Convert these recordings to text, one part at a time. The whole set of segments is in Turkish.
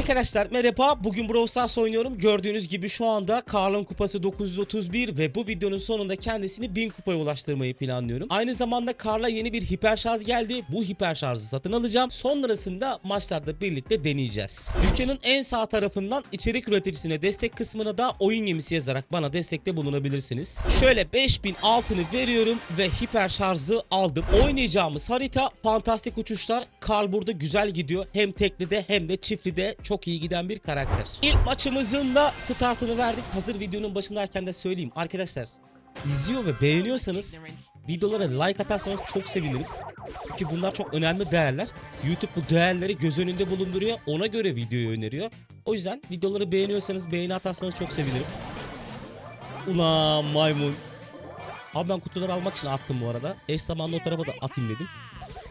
Arkadaşlar merhaba. Bugün Brawl oynuyorum. Gördüğünüz gibi şu anda Karl'ın kupası 931 ve bu videonun sonunda kendisini 1000 kupaya ulaştırmayı planlıyorum. Aynı zamanda Karl'a yeni bir hiper şarj geldi. Bu hiper şarjı satın alacağım. Sonrasında maçlarda birlikte deneyeceğiz. Dükkanın en sağ tarafından içerik üreticisine destek kısmına da oyun gemisi yazarak bana destekte bulunabilirsiniz. Şöyle 5000 altını veriyorum ve hiper şarjı aldım. Oynayacağımız harita fantastik uçuşlar. Karl burada güzel gidiyor. Hem teklide hem de çiftlide çok iyi giden bir karakter. İlk maçımızın da startını verdik. Hazır videonun başındayken de söyleyeyim. Arkadaşlar izliyor ve beğeniyorsanız videolara like atarsanız çok sevinirim. Çünkü bunlar çok önemli değerler. YouTube bu değerleri göz önünde bulunduruyor. Ona göre videoyu öneriyor. O yüzden videoları beğeniyorsanız beğeni atarsanız çok sevinirim. Ulan maymun. Abi ben kutuları almak için attım bu arada. Eş zamanlı o tarafa da atayım dedim.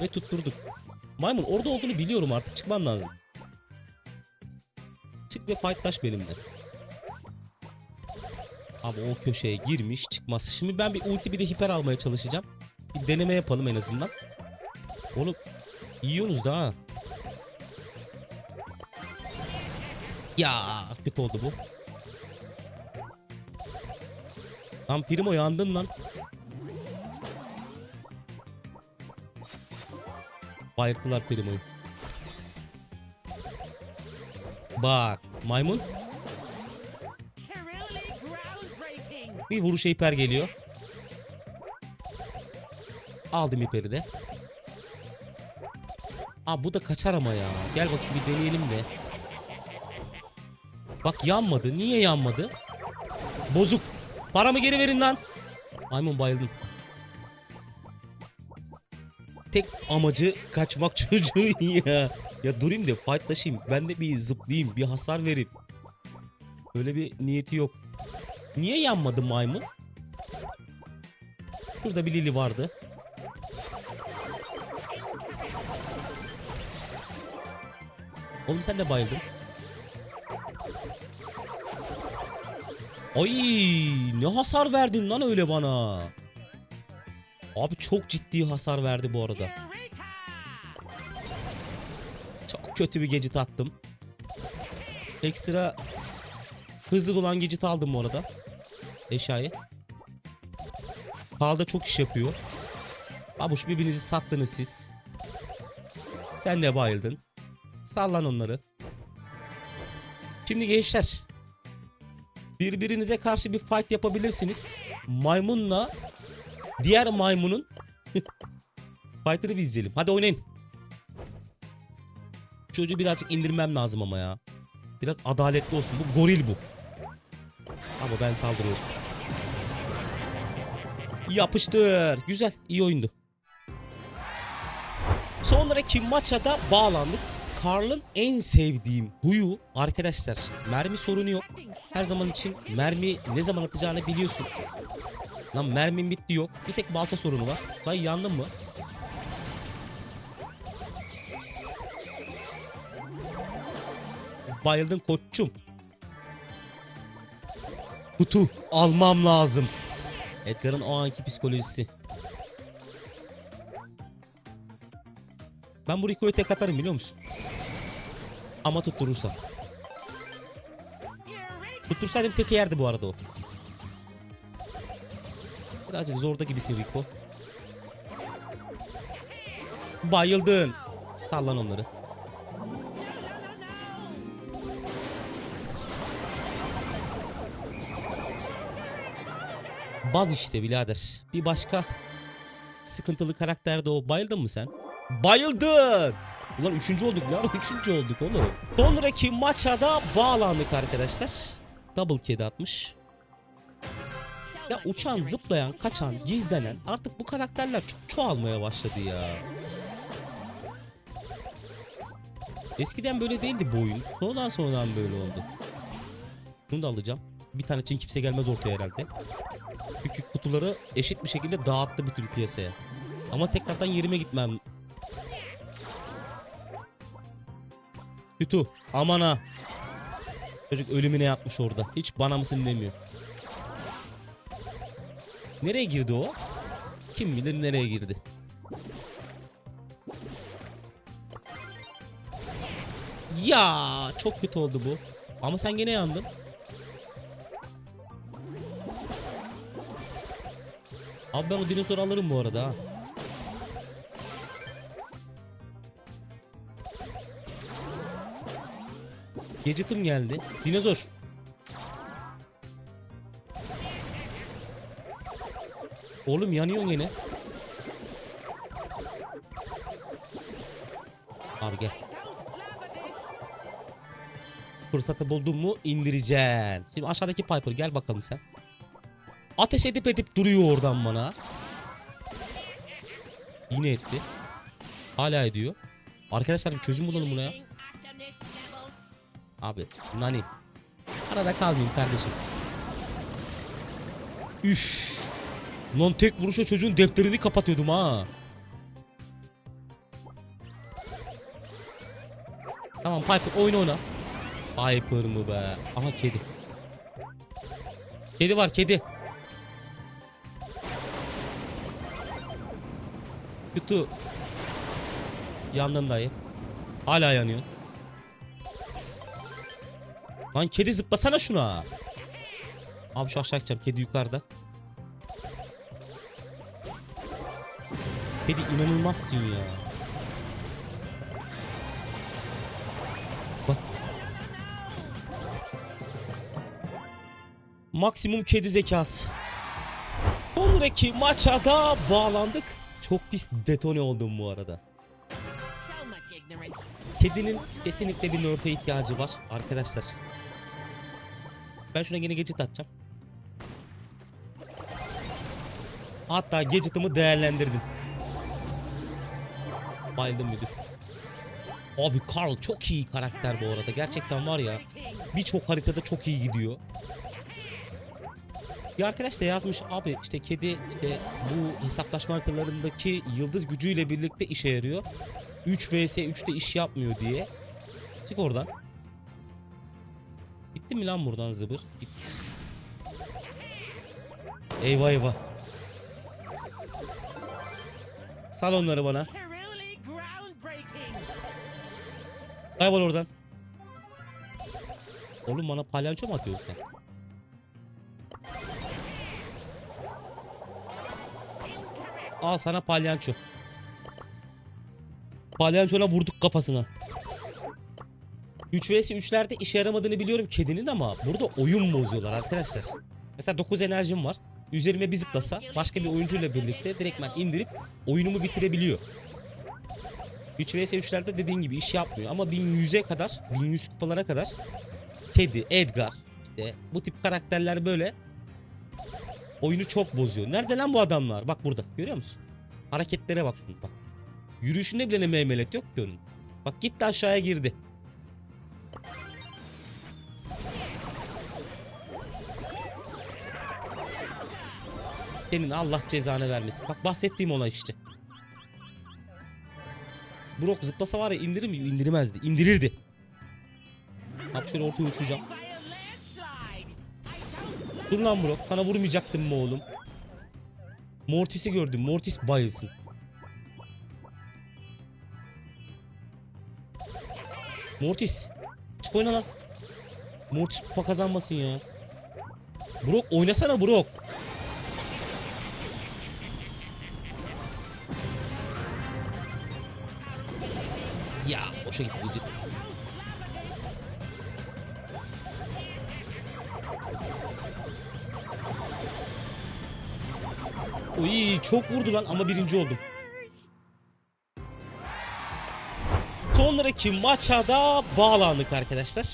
Ve tutturduk. Maymun orada olduğunu biliyorum artık çıkman lazım. Çık ve fightlaş benimle. Abi o köşeye girmiş çıkmaz. Şimdi ben bir ulti bir de hiper almaya çalışacağım. Bir deneme yapalım en azından. Oğlum yiyorsunuz da ha. Ya kötü oldu bu. Lan Primo yandın lan. Bayılttılar Primo'yu. Bak maymun bir vuruş hiper geliyor. Aldım hiperi de. Aa bu da kaçar ama ya. Gel bakayım bir deneyelim de. Bak yanmadı. Niye yanmadı? Bozuk. Paramı geri verin lan. Maymun bayıldım. Tek amacı kaçmak çocuğun ya. Ya durayım da fightlaşayım. Ben de bir zıplayayım. Bir hasar vereyim. Öyle bir niyeti yok. Niye yanmadı maymun? Şurada bir Lili vardı. Oğlum sen de bayıldın. Ay ne hasar verdin lan öyle bana. Abi çok ciddi hasar verdi bu arada. Çok kötü bir gecit attım. Ekstra hızlı olan gecit aldım bu arada. Eşyayı. Palda çok iş yapıyor. Babuş birbirinizi sattınız siz. Sen de bayıldın. Sallan onları. Şimdi gençler. Birbirinize karşı bir fight yapabilirsiniz. Maymunla diğer maymunun fight'ını bir izleyelim. Hadi oynayın. Çocuğu birazcık indirmem lazım ama ya. Biraz adaletli olsun. Bu goril bu. Ama ben saldırıyorum. Yapıştır. Güzel. iyi oyundu. Sonraki maça bağlandık. Karl'ın en sevdiğim huyu arkadaşlar mermi sorunu yok. Her zaman için mermi ne zaman atacağını biliyorsun. Lan mermim bitti yok. Bir tek balta sorunu var. Dayı yandın mı? Bayıldın koçum. Kutu almam lazım. Edgar'ın o anki psikolojisi. Ben bu Rico'yu tek atarım biliyor musun? Ama tutturursam. Eureka! Tuttursaydım tek yerdi bu arada o. Birazcık zorda gibisin Rico. Bayıldın. Sallan onları. Baz işte birader. Bir başka sıkıntılı karakter de o. Bayıldın mı sen? Bayıldın. Ulan üçüncü olduk lan. Üçüncü olduk oğlum. Sonraki maça da bağlandık arkadaşlar. Double kedi atmış. Ya uçan, zıplayan, kaçan, gizlenen artık bu karakterler çok çoğalmaya başladı ya. Eskiden böyle değildi bu oyun. Sonradan sonradan böyle oldu. Bunu da alacağım. Bir tane için kimse gelmez ortaya herhalde. Çünkü kutuları eşit bir şekilde dağıttı bütün piyasaya. Ama tekrardan yerime gitmem. Kötü. Aman ha. Çocuk ölümüne yatmış orada. Hiç bana mısın demiyor. Nereye girdi o? Kim bilir nereye girdi. Ya çok kötü oldu bu. Ama sen gene yandın. Abi ben o dinozoru alırım bu arada ha. Gadget'ım geldi. Dinozor. Oğlum yanıyorsun gene. Abi gel. Fırsatı buldun mu indireceksin. Şimdi aşağıdaki Piper gel bakalım sen. Ateş edip edip duruyor oradan bana. Yine etti. Hala ediyor. Arkadaşlar bir çözüm bulalım buna ya. Abi Nani. Arada kalmayayım kardeşim. Üf. Lan tek vuruşa çocuğun defterini kapatıyordum ha. Tamam Piper oyun oyna. Piper mı be? Aha kedi. Kedi var kedi. Yutu. Yandın dayı. Hala yanıyor. Lan kedi zıplasana şuna. Abi şu aşağı gideceğim. Kedi yukarıda. Kedi inanılmazsın ya. Bak. Maksimum kedi zekası. Sonraki maça da bağlandık. Çok pis detone oldum bu arada. Kedinin kesinlikle bir nerf'e ihtiyacı var arkadaşlar. Ben şuna yine gadget atacağım. Hatta gadget'ımı değerlendirdim. Bayıldım müdür. Abi Carl çok iyi karakter bu arada. Gerçekten var ya. Birçok haritada çok iyi gidiyor. Bir arkadaş da yazmış abi işte kedi işte bu hesaplaşma haritalarındaki yıldız gücüyle birlikte işe yarıyor. 3 vs 3'te iş yapmıyor diye. Çık oradan. Gitti mi lan buradan zıbır? Gitti. Eyvah eyvah. Sal onları bana. Kaybol oradan. Oğlum bana palyaço mu atıyorsun sen? Al sana palyaço. Palyaçona vurduk kafasına. 3 vs 3'lerde işe yaramadığını biliyorum kedinin ama burada oyun bozuyorlar arkadaşlar. Mesela 9 enerjim var. Üzerime bir zıplasa başka bir oyuncuyla birlikte direktmen indirip oyunumu bitirebiliyor. 3 vs 3'lerde dediğin gibi iş yapmıyor ama 1100'e kadar 1100 kupalara kadar Kedi, Edgar işte bu tip karakterler böyle oyunu çok bozuyor. Nerede lan bu adamlar? Bak burada görüyor musun? Hareketlere bak şunu bak. Yürüyüşünde bile ne meymelet yok ki onun. Bak gitti aşağıya girdi. Senin Allah cezanı vermesin. Bak bahsettiğim olay işte. Brock zıplasa var ya indirir mi? İndirmezdi. İndirirdi. Bak şöyle ortaya uçacağım. Dur lan Brock. Sana vurmayacaktım mı oğlum? Mortis'i gördüm. Mortis bayılsın. Mortis. Çık oyna lan. Mortis kupa kazanmasın ya. Brock oynasana Brock. Boşa gitti gıcık. Uy çok vurdu lan ama birinci oldum. Sonraki maça da bağlandık arkadaşlar.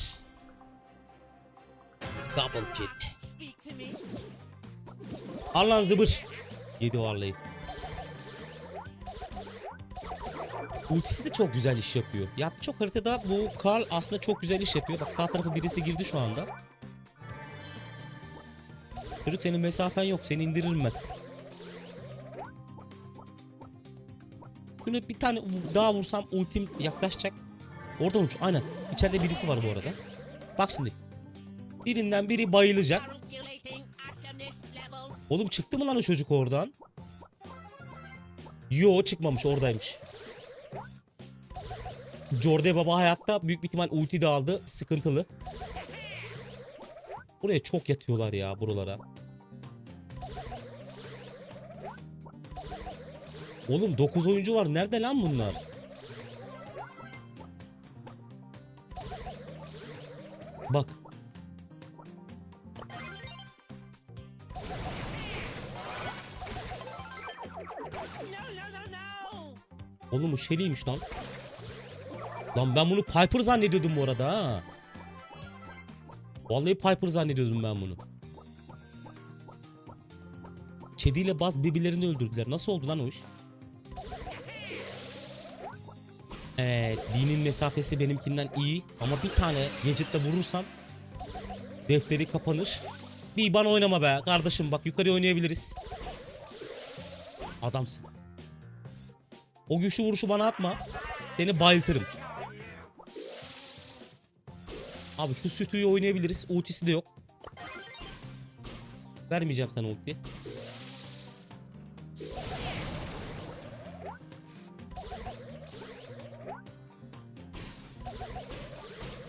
Double kill. speak to me. Al lan zıbır. Yedi varlayı. Ultisi de çok güzel iş yapıyor. Ya birçok haritada bu Karl aslında çok güzel iş yapıyor. Bak sağ tarafa birisi girdi şu anda. Çocuk senin mesafen yok. Seni indiririm ben. Şunu bir tane daha vursam ultim yaklaşacak. Oradan uç. Aynen. İçeride birisi var bu arada. Bak şimdi. Birinden biri bayılacak. Oğlum çıktı mı lan o çocuk oradan? Yo çıkmamış oradaymış. Jorde Baba hayatta büyük bir ihtimal ulti de aldı. Sıkıntılı. Buraya çok yatıyorlar ya buralara. Oğlum 9 oyuncu var. Nerede lan bunlar? Bak. Oğlum bu Shelly'ymiş lan. Lan ben bunu Piper zannediyordum bu arada ha. Vallahi Piper zannediyordum ben bunu. Kediyle baz birbirlerini öldürdüler. Nasıl oldu lan o iş? Evet, dinin mesafesi benimkinden iyi ama bir tane gadgetle vurursam defteri kapanır. Bir bana oynama be kardeşim bak yukarı oynayabiliriz. Adamsın. O güçlü vuruşu bana atma. Seni bayıltırım. Abi şu sütüyü oynayabiliriz. Ultisi de yok. Vermeyeceğim sana ulti.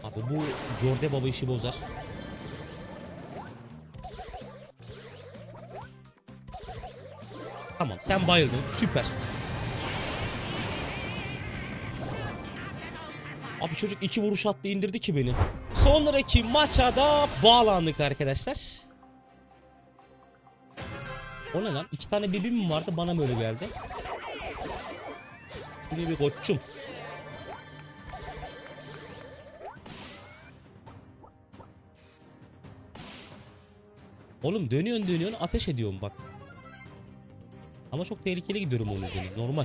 Abi bu Jorde Baba işi bozar. Tamam sen bayıldın süper. Abi çocuk iki vuruş attı indirdi ki beni. Sonraki maça da bağlandık arkadaşlar. O ne lan? İki tane bebim mi vardı? Bana mı öyle geldi? Yine bir koçum. Oğlum dönüyorsun dönüyorsun ateş ediyorum bak. Ama çok tehlikeli gidiyorum onun üzerine. Normal.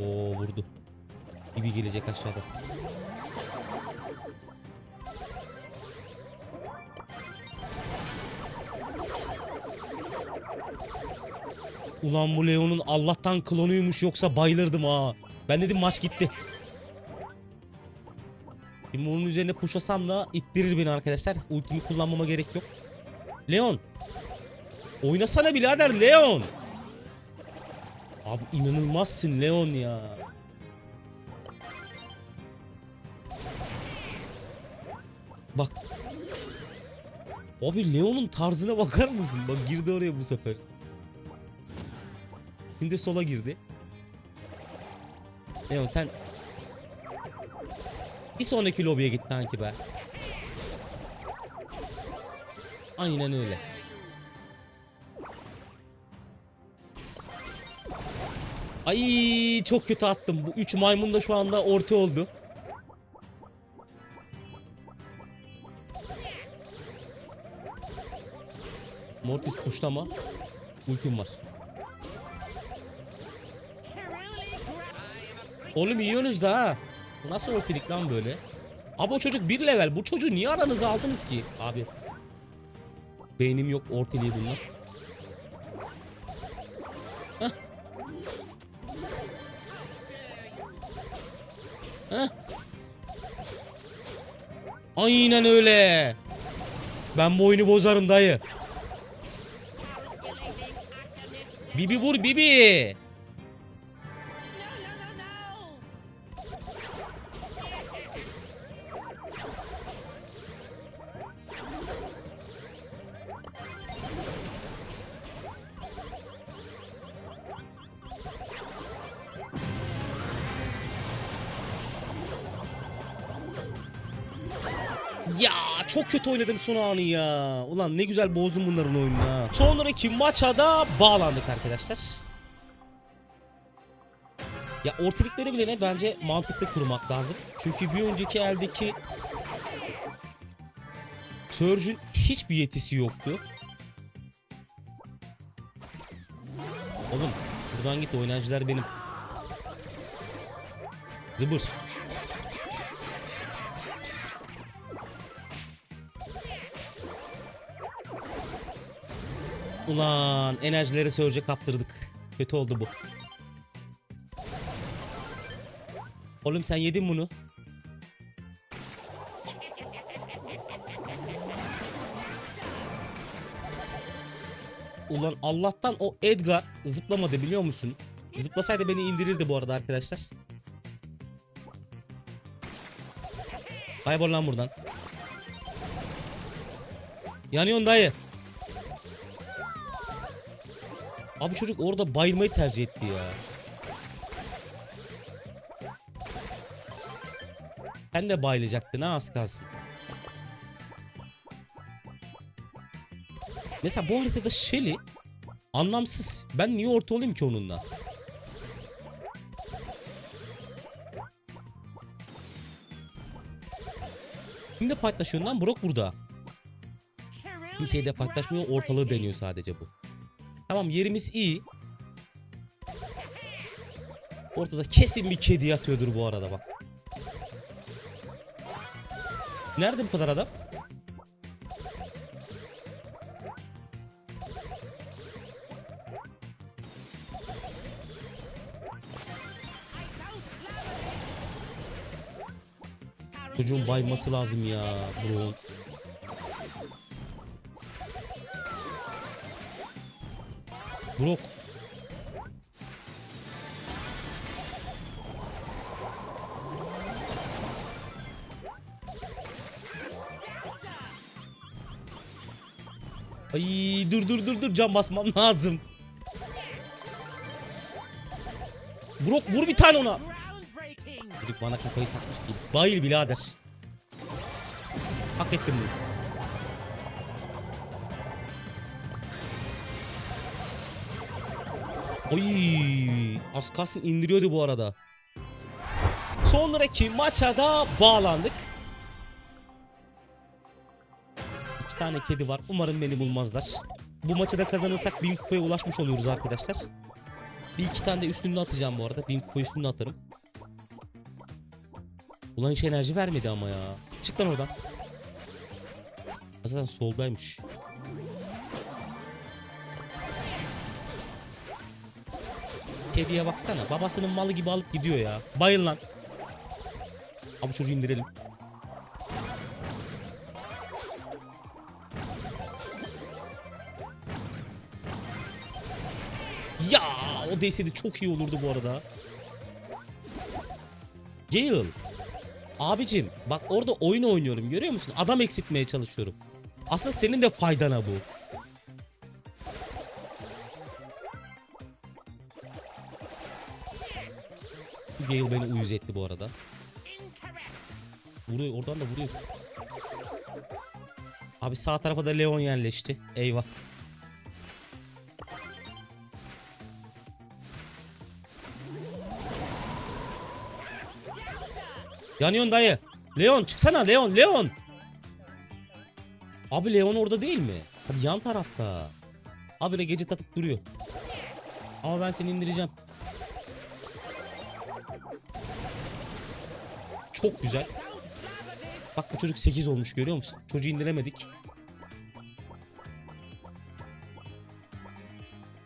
Oo vurdu. Gibi gelecek aşağıda. Ulan bu Leon'un Allah'tan klonuymuş yoksa bayılırdım ha. Ben dedim maç gitti. Şimdi onun üzerine pushlasam da ittirir beni arkadaşlar. Ultimi kullanmama gerek yok. Leon. Oynasana birader Leon. Abi inanılmazsın Leon ya. Bak. Abi Leon'un tarzına bakar mısın? Bak girdi oraya bu sefer. Şimdi sola girdi. Leon sen bir sonraki lobiye git kanki be. Aynen öyle. Ay çok kötü attım. Bu üç maymun da şu anda orta oldu. Mortis puşlama. Ultim var. Oğlum yiyorsunuz da ha. Nasıl ortilik lan böyle? Abi o çocuk bir level. Bu çocuğu niye aranıza aldınız ki? Abi. Beynim yok ortiliği bunlar. Heh. Heh. Aynen öyle. Ben bu oyunu bozarım dayı. Bibi vur Bibi. Çok kötü oynadım son anı ya. Ulan ne güzel bozdum bunların oyununu ha. Sonraki maça da bağlandık arkadaşlar. Ya ortalıkları bile ne bence mantıklı kurmak lazım. Çünkü bir önceki eldeki Surge'ün hiçbir yetisi yoktu. Oğlum buradan git oynayıcılar benim. Zıbır. Ulan enerjileri Surge'e kaptırdık. Kötü oldu bu. Oğlum sen yedin bunu. Ulan Allah'tan o Edgar zıplamadı biliyor musun? Zıplasaydı beni indirirdi bu arada arkadaşlar. Kaybol lan buradan. Yanıyorsun dayı. Abi çocuk orada bayılmayı tercih etti ya. Sen de bayılacaktın ha az kalsın. Mesela bu haritada Shelly anlamsız. Ben niye orta olayım ki onunla? Kimde paylaşıyorsun lan? Brock burada. Kimseye de paylaşmıyor. Ortalığı deniyor sadece bu. Tamam yerimiz iyi. Ortada kesin bir kedi yatıyordur bu arada bak. Nerede bu kadar adam? Çocuğun bayması lazım ya Brown. Brock. Ay dur dur dur dur cam basmam lazım. Brock vur bir tane ona. Çocuk bana kafayı takmış gibi. Bayıl birader. Hak ettim bunu. Oy, az kalsın indiriyordu bu arada. Sonraki maça da bağlandık. İki tane kedi var. Umarım beni bulmazlar. Bu maçı da kazanırsak 1000 kupaya ulaşmış oluyoruz arkadaşlar. Bir iki tane de üstünde atacağım bu arada. 1000 kupa üstünde atarım. Ulan hiç enerji vermedi ama ya. Çık lan oradan. Zaten soldaymış. Kediye baksana. Babasının malı gibi alıp gidiyor ya. Bayıl lan. Abi çocuğu indirelim. Ya o değseydi çok iyi olurdu bu arada. Gale. Abicim bak orada oyun oynuyorum görüyor musun? Adam eksiltmeye çalışıyorum. Aslında senin de faydana bu. Gale beni uyuz etti bu arada. Vuruyor oradan da vuruyor. Abi sağ tarafa da Leon yerleşti. Eyvah. Yanıyorsun dayı. Leon çıksana Leon Leon. Abi Leon orada değil mi? Hadi yan tarafta. Abi ne gece atıp duruyor. Ama ben seni indireceğim. Çok güzel. Bak bu çocuk 8 olmuş görüyor musun? Çocuğu indiremedik.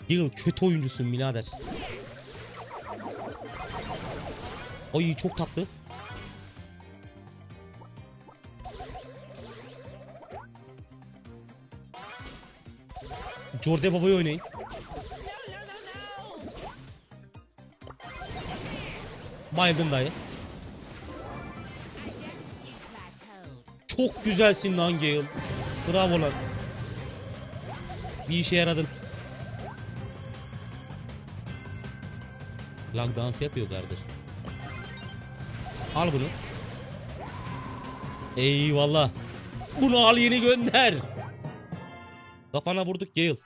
Yıl kötü oyuncusun birader. Ay çok tatlı. Jorde babayı oynayın. Bayıldım dayı. Çok güzelsin lan Gale. Bravo lan. Bir işe yaradın. Lag dansı yapıyor kardeş. Al bunu. Eyvallah. Bunu al yeni gönder. Kafana vurduk Gale.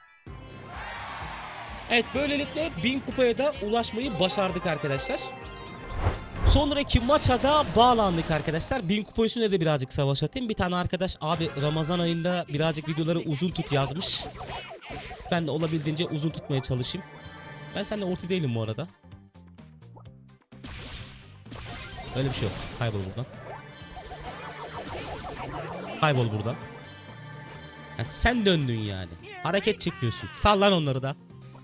Evet böylelikle 1000 kupaya da ulaşmayı başardık arkadaşlar. Sonraki maça da bağlandık arkadaşlar. 1000 kupa üstüne de birazcık savaş atayım. Bir tane arkadaş abi Ramazan ayında birazcık videoları uzun tut yazmış. Ben de olabildiğince uzun tutmaya çalışayım. Ben seninle orta değilim bu arada. Öyle bir şey yok. Kaybol buradan. Kaybol buradan. Ha, sen döndün yani. Hareket çekiyorsun. Sallan onları da.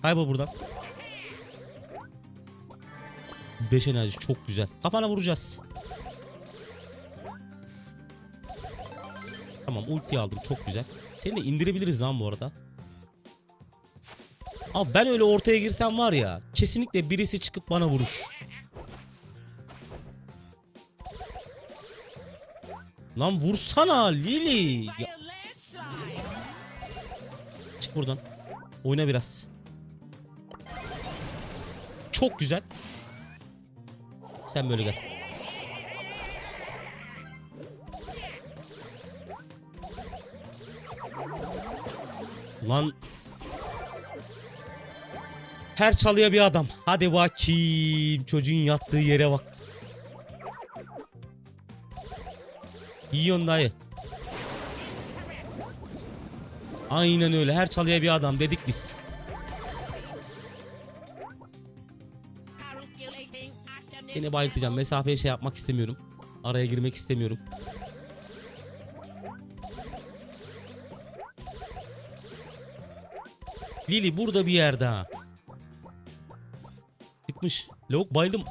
Kaybol buradan. 5 enerji çok güzel. Kafana vuracağız. Tamam ulti aldım çok güzel. Seni de indirebiliriz lan bu arada. Abi ben öyle ortaya girsem var ya kesinlikle birisi çıkıp bana vurur. Lan vursana Lili. Ya, çık buradan. Oyna biraz. Çok güzel. Sen böyle gel. Lan her çalıya bir adam. Hadi bakayım. Çocuğun yattığı yere bak. Yiyorsun dayı. Aynen öyle. Her çalıya bir adam dedik biz. Yine bayıltacağım. Mesafeye şey yapmak istemiyorum. Araya girmek istemiyorum. Lili burada bir yerde ha. Çıkmış. Lavuk bayıldım.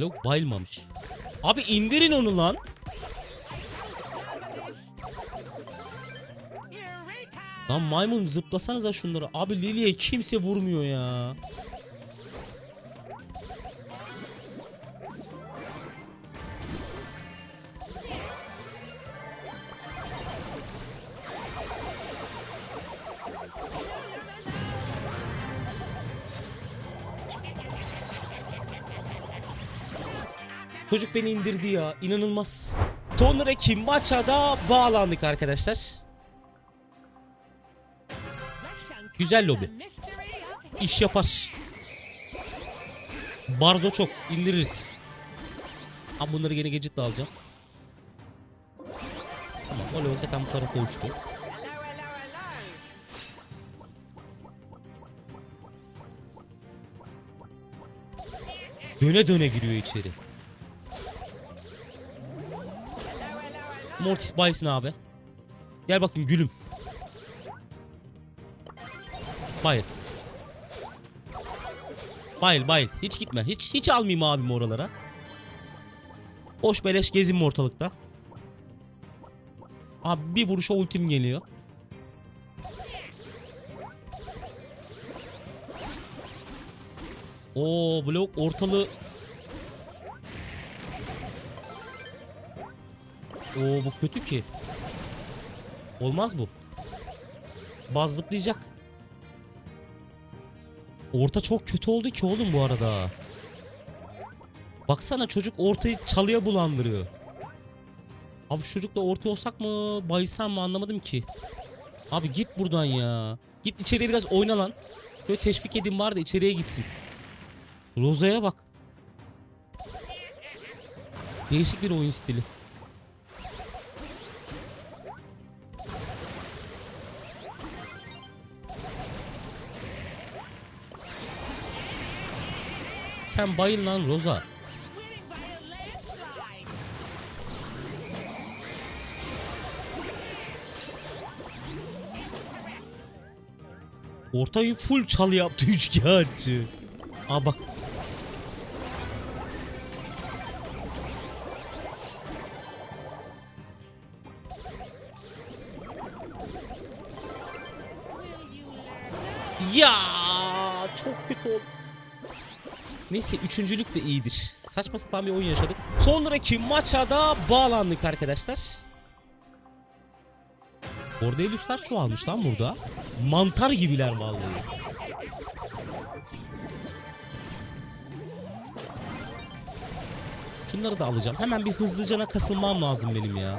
Lavuk bayılmamış. Abi indirin onu lan. Lan maymun zıplasanıza şunları. Abi Lili'ye kimse vurmuyor ya. Çocuk beni indirdi ya. inanılmaz. Sonraki maça da bağlandık arkadaşlar. Güzel lobi. İş yapar. Barzo çok indiririz. Ama bunları yine gadget'la alacağım. Tamam o level zaten bu tarafa uçtu. Döne döne giriyor içeri. Mortis baysın abi. Gel bakayım gülüm. Bayıl. Bayıl bayıl. Hiç gitme. Hiç hiç almayayım abim oralara. Boş beleş gezinme ortalıkta. Abi bir vuruşa ultim geliyor. Oo blok ortalığı Oo bu kötü ki. Olmaz bu. Baz zıplayacak. Orta çok kötü oldu ki oğlum bu arada. Baksana çocuk ortayı çalıya bulandırıyor. Abi çocukla orta olsak mı baysam mı anlamadım ki. Abi git buradan ya. Git içeriye biraz oyna lan. Böyle teşvik edin var da içeriye gitsin. Roza'ya bak. Değişik bir oyun stili. Sen bayıl lan Roza. Winning by a landslide. Ortayı full çalı yaptı üçkağıtçı. Aa bak. Neyse üçüncülük de iyidir. Saçma sapan bir oyun yaşadık. Sonraki maça da bağlandık arkadaşlar. Orada çoğalmış lan burada. Mantar gibiler vallahi. Şunları da alacağım. Hemen bir hızlıcana kasılmam lazım benim ya.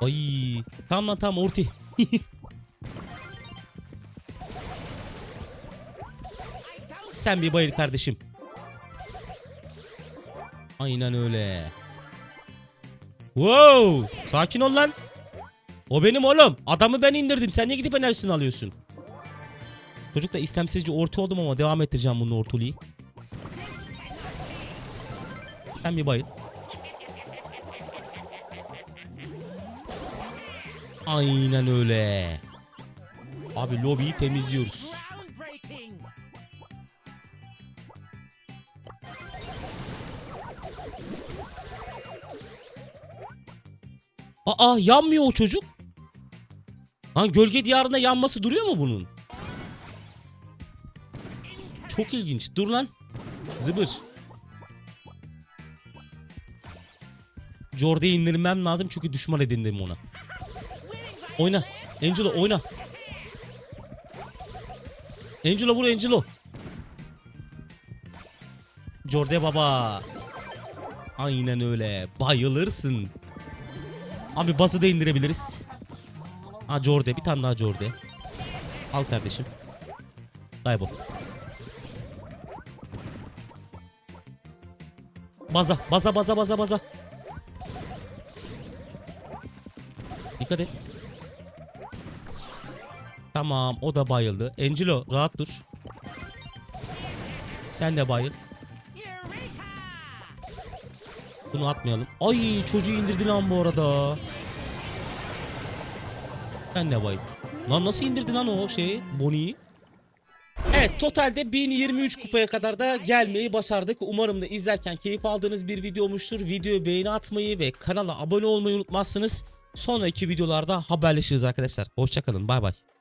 Ay, tamam lan tamam orti. Sen bir bayıl kardeşim. Aynen öyle. Wow! Sakin ol lan. O benim oğlum. Adamı ben indirdim. Sen niye gidip enerjisini alıyorsun? Çocuk da istemsizce orta oldum ama devam ettireceğim bunu ortaliği. Sen bir bayıl. Aynen öyle. Abi lobiyi temizliyoruz. Aa yanmıyor o çocuk. Lan gölge diyarında yanması duruyor mu bunun? Çok ilginç. Dur lan. Zıbır. Jordi'yi indirmem lazım çünkü düşman edindim ona. Oyna. Angelo oyna. Angelo vur Angelo. Jorde baba. Aynen öyle. Bayılırsın. Abi bası da indirebiliriz. Ha Jorde bir tane daha Jorde. Al kardeşim. Kaybol. Baza, baza, baza, baza, baza. Dikkat et. Tamam, o da bayıldı. Angelo, rahat dur. Sen de bayıl. Bunu atmayalım. Ay çocuğu indirdi lan bu arada. Sen de bayıl. Lan nasıl indirdi lan o şeyi? Bonnie'yi? Evet totalde 1023 kupaya kadar da gelmeyi başardık. Umarım da izlerken keyif aldığınız bir video olmuştur. Videoya beğeni atmayı ve kanala abone olmayı unutmazsınız. Sonraki videolarda haberleşiriz arkadaşlar. Hoşçakalın bay bay.